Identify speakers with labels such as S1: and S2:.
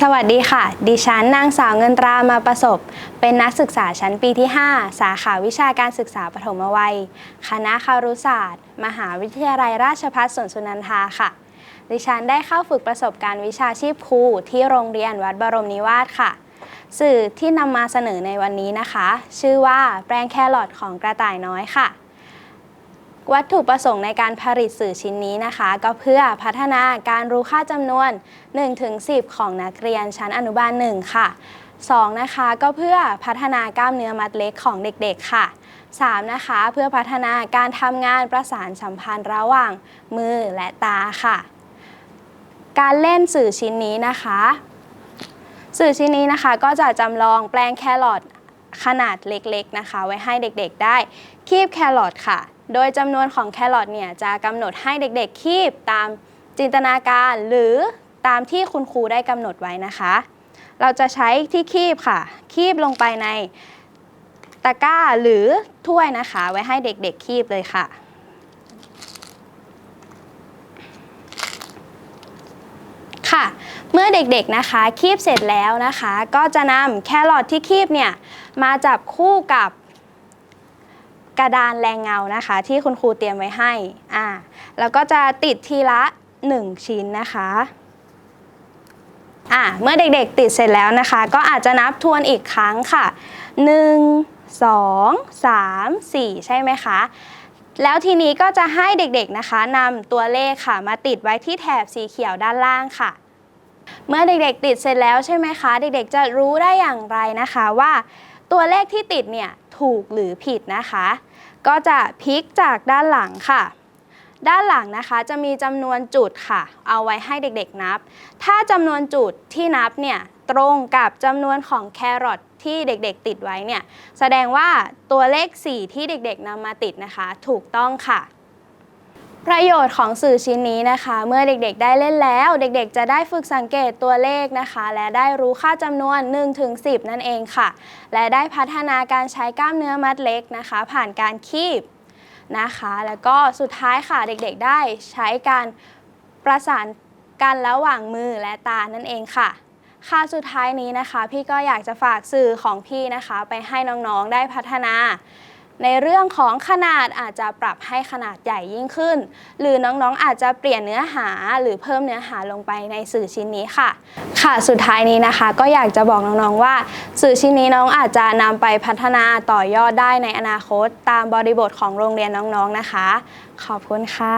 S1: สวัสดีค่ะ ดิฉันนางสาวเงินตรามาประสบ เป็นนักศึกษาชั้นปีที่ 5 สาขาวิชาการศึกษาปฐมวัย คณะคารุศาสตร์ มหาวิทยาลัยราชภัฏสวนสุนันทาค่ะ ดิฉันได้เข้าฝึกประสบการณ์วิชาชีพครูที่โรงเรียนวัดบรมนิวาสค่ะ สื่อที่นำมาเสนอในวันนี้นะคะ ชื่อว่าแปลงแครอทของกระต่ายน้อยค่ะ วัตถุประสงค์ในการผลิตสื่อชิ้นนี้นะคะ ก็เพื่อพัฒนาการรู้ค่าจำนวน 1-10 ของนักเรียนชั้นอนุบาล 1 ค่ะ 2. นะคะก็เพื่อพัฒนากล้ามเนื้อมัดเล็กของเด็กๆค่ะ 3. นะคะเพื่อพัฒนาการทำงานประสานสัมพันธ์ระหว่างมือและตาค่ะ การเล่นสื่อชิ้นนี้นะคะ สื่อชิ้นนี้นะคะก็จะจำลองแปลงแครอท ขนาดเล็กๆนะคะ ไว้ให้เด็กๆได้ คีบแครอทค่ะ โดยจำนวนของแครอทเนี่ยจะกำหนดให้เด็กๆ คีบตามจินตนาการหรือตามที่คุณครูได้กำหนดไว้นะคะ เราจะใช้ที่คีบค่ะ คีบลงไปในตะกร้าหรือถ้วยนะคะ ไว้ให้เด็กๆ คีบเลยค่ะ ค่ะ เมื่อเด็กๆนะคะคีบเสร็จแล้วนะคะ ก็จะนำแครอทที่คีบเนี่ยมาจับคู่กับกระดานแรงเงานะคะ ที่คุณครูเตรียมไว้ให้อ่าแล้วก็จะติดทีละ 1 ชิ้นนะคะอ่าเมื่อเด็กๆติดเสร็จแล้วนะคะ ก็อาจจะนับทวนอีกครั้งค่ะ 1 2 3 4 ใช่ไหมคะ แล้วทีนี้ก็จะให้เด็กๆนะคะนำตัวเลขค่ะมาติดไว้ที่แถบสีเขียวด้านล่างค่ะ เมื่อเด็กๆ ติดเสร็จแล้วใช่ไหมคะ เด็กๆ จะรู้ได้อย่างไรนะคะว่า ตัวเลขที่ติดเนี่ยถูกหรือผิดนะคะ ก็จะพลิกจากด้านหลังค่ะ ด้านหลังนะคะจะมีจำนวนจุดค่ะ เอาไว้ให้เด็กๆนับ ถ้าจำนวนจุดที่นับเนี่ยตรงกับจำนวนของแครอทที่เด็กๆ ติดไว้เนี่ยแสดงว่าตัวเลข 4 ที่เด็กๆนำมาติดนะคะ ถูกต้องค่ะ ประโยชน์ของสื่อชิ้นนี้นะคะ เมื่อเด็กๆ ได้เล่นแล้ว เด็กๆ จะได้ฝึกสังเกตตัวเลขนะคะ และได้รู้ค่าจำนวน 1-10นั่นเองค่ะ และได้พัฒนาการใช้กล้ามเนื้อมัดเล็กนะคะ ผ่านการคีบนะคะ แล้วก็สุดท้ายค่ะเด็กๆ ได้ใช้การประสานกันระหว่างมือและตานั่นเองค่ะค่ะสุดท้ายนี้นะคะ พี่ก็อยากจะฝากสื่อของพี่นะคะ ไปให้น้องๆ ได้พัฒนา ในเรื่องของขนาดอาจจะปรับให้ขนาดใหญ่ยิ่งขึ้น หรือน้องๆอาจจะเปลี่ยนเนื้อหาหรือเพิ่มเนื้อหาลงไปในสื่อชิ้นนี้ค่ะ ค่ะสุดท้ายนี้นะคะ ก็อยากจะบอกน้องๆว่า สื่อชิ้นนี้น้องอาจจะนำไปพัฒนาต่อยอดได้ในอนาคต ตามบริบทของโรงเรียนน้องๆนะคะ ขอบคุณค่ะ